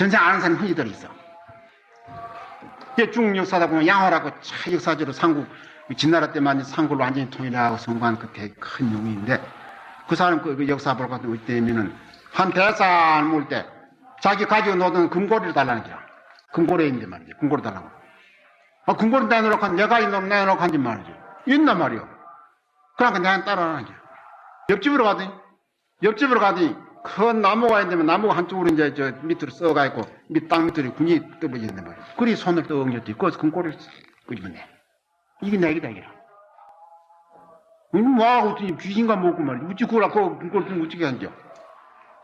전생 아는 사람 흔히들 있어. 이게 중국 역사다 보면 양호라고 차 역사적으로 삼국 진나라 때만 상골로 완전히 통일하고 성공한 그 되게 큰 용인데 그 사람 그, 그 역사 볼 같은 때면은 한 대살 모을 때 자기 가지고 노던 금고리를 달라는 거야. 금고리에 있는데 말이지. 금고리 달라고. 아, 금고리 내놓고 한 내가 있는 놈 내놓고 한지 말이지. 있단 말이요. 그러니까 내가 따라하는 거야. 옆집으로 가더니 옆집으로 가더니 큰 나무가 있는데 나무가 한쪽으로 이제 저 밑으로 썩어 있고 밑 땅 밑으로 군이 떠버리는데 말이야. 그리 손을 떡 얹었지. 거기서 금고리를 끄집어내. 이게 내기다. 음, 뭐하고 어떻게 귀신가 먹고 말이야. 우찌 그라 그 금고리 좀 우찌게 한겨.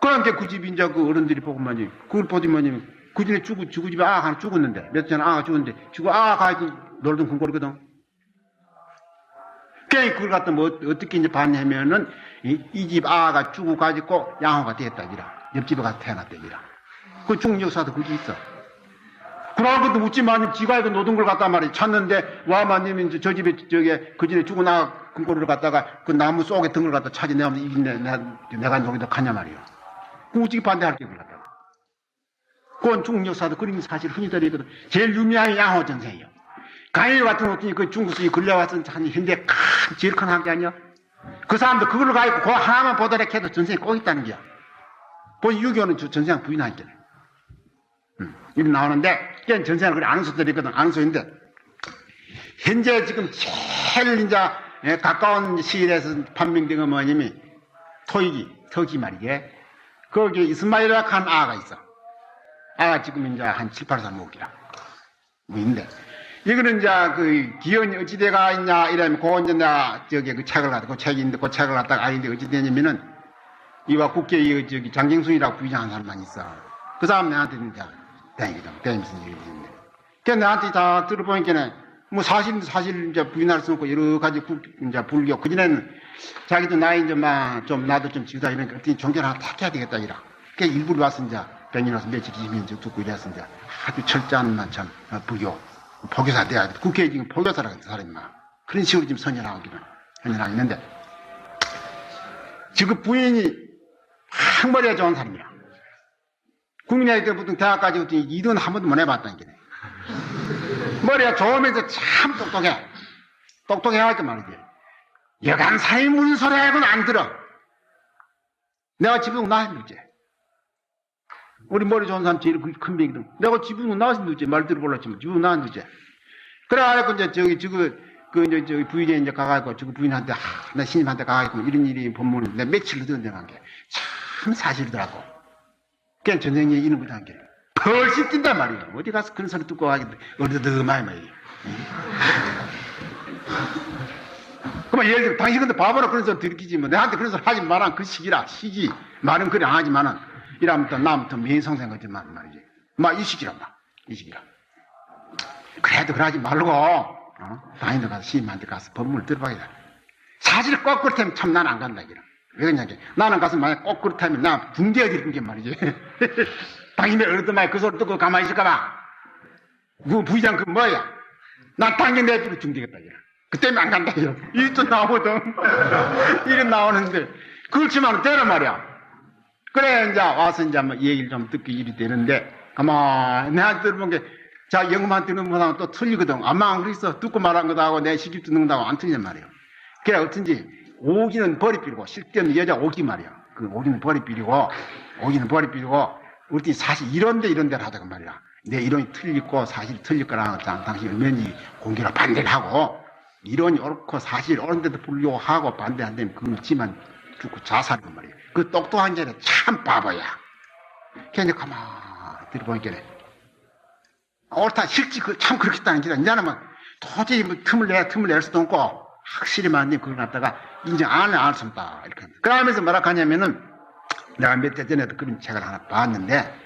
그러니까 그 집이 이제 그 어른들이 보고 말이야. 그걸 보더니 그 집에 죽고 죽고 집에 아가 하나 죽었는데 며칠 전에 아가 죽었는데 죽고 아가 가야지 놀던 금고리거든. 그냥 그걸 갖다 뭐 어떻게 이제 봤냐면은 이 집 아가 죽고 가지고 양호가 됐다 이라. 옆집에 가서 태어났다 이라. 그 중국 역사도 그게 있어. 그러한 것도 묻지만 지가 이거 노던 걸 갖다 말이 찾는데 와마님이 이제 저 집에 저게 그 집에 죽고 나 금고리를 갖다가 그 나무 속에 든걸 갖다 찾아 내면 이게 내, 내, 내가 여기다 가냐 말이요 그 어떻게 반대할 게 갖다가 그건 중국 역사도 그림이 사실 흔히들 있거든. 제일 유명한 게 양호 전생이요 가일 같은 어떤 그 중국이 걸려왔던 한 현대 큰 제일 큰 학자 아니야? 그 사람도 그걸 가지고 그 하나만 보더라 해도 전생이 꼭 있다는 거야. 본 유교는 저 전생 부인하잖아. 음, 이리 나오는데, 걔 전생을 그래 아는 소들이 있거든, 아는 소인데, 현재 지금 제일 이제 예, 가까운 시일에서 판명된 건 뭐냐면, 토익이, 터기 말이게, 거기에 이스마일이라 한 아가 있어. 아가 지금 이제 한 7, 8살 먹기라. 뭐 있는데, 이거는 이제 그 기원이 어찌 돼가 있냐 이러면 내가 저기 그 책을 갖다 그 있는데 그 책을 갖다가 아는데 어찌 되냐면은 이와 국회 이 저기 장경순이라고 부의장한 사람만 있어. 그 사람 내한테 이제 땡이거든. 땡 무슨 얘기 있는데. 그 내한테 다 들어보니까는 뭐 사실 사실 이제 부인할 수 없고 여러 가지 국 이제 불교 그전에는 자기도 나이 이제 막 좀 나도 좀 지우다 이러니까 어떻게 종교를 하나 탁 해야 되겠다 이라. 그 일부러 와서 이제 백년 와서 며칠 이면 듣고 이래서 이제 아주 철저한 만참 불교 포교사 돼야 돼. 국회에 지금 포교사라는 사람이 막 그런 식으로 지금 선언하기는 선언하고 있는데 지금 부인이 항머리가 좋은 사람이야. 국민회의 때부터 대학까지 일은 한 번도 못 해봤다는 게네. 머리가 좋으면서 참 똑똑해. 똑똑해가지고 말이지. 여간 사이 무슨 소리 하고는 안 들어. 내가 나왔으면 되지. 우리 머리 좋은 사람 제일 큰 병이거든. 내가 집에 나왔으면 되지. 말 들어볼랐지만 집에 나왔으면 되지. 그래가지고 이제 저기 저거 그 이제 저기 부인에 이제 가가지고 저거 부인한테 하, 나 신임한테 가가지고 이런 일이 본문을 내 며칠 늦었는데 간게참 사실이더라고. 그냥 전생에 이런 거한 게. 벌써 뛴단 말이야. 어디 가서 그런 소리 듣고 가기 어디더마이 말이야. 그러면 예를 들어 당신 근데 바보라 그런 소리 들키지 뭐 내한테 그런 소리 하지 마라 그 시기라 시기 말은 그래 안 하지만은 이러면 또 남부터 미인성생 거지만 말이지. 막이 시기란 말이 시기라. 그래도 그러지 말고 어? 당인들 가서 시임한테 가서 법문을 들어봐야 사실 꼭 그렇다면 참 난 안 간다 이라 왜 그러냐 나는 가서 만약 꼭 그렇다면 나 붕대어 드리는 게 말이지. 당신들 어르더만 그 소리 듣고 가만히 있을까봐. 그 부의장 그 뭐야? 난 당연 내 뒤로 중되겠다 이라 그때문에 안 간다 이라 이또 나오거든. 이런 나오는데. 그렇지만 되란 말이야 그래 이제 와서 이제 뭐 얘기를 좀 듣기 일이 되는데 가만 내한테 들어본 게 자, 영음한 듣는 분하고 또 틀리거든. 아마 그랬어. 듣고 말한 것하고 내 시집 듣는 것하고 안 틀리단 말이에요. 그래, 어쩐지, 오기는 버리필이고, 실대는 여자 오기 말이야. 그 오기는 버리필이고, 오기는 버리필이고, 우리 사실 이런데 이런데 하다가 말이야. 내 이론이 틀리고 사실 틀릴 거랑 당신 의면이 공개로 반대를 하고, 이론이 옳고 사실 옳은데도 불구하고 하고 반대 안 되면 그걸 지만 죽고 자살한 말이야. 그 똑똑한 자는 참 바보야. 그냥 가만히 들어보니까 옳다, 실지, 그, 참 그렇겠다는 기다. 이제는 뭐, 도저히 뭐, 틈을 내, 틈을 낼 수도 없고, 확실히 만님 그걸 갖다가 인정 안 해, 안습니다 이렇게. 그러면서 뭐라 하냐면은, 내가 몇 대 전에도 그런 책을 하나 봤는데,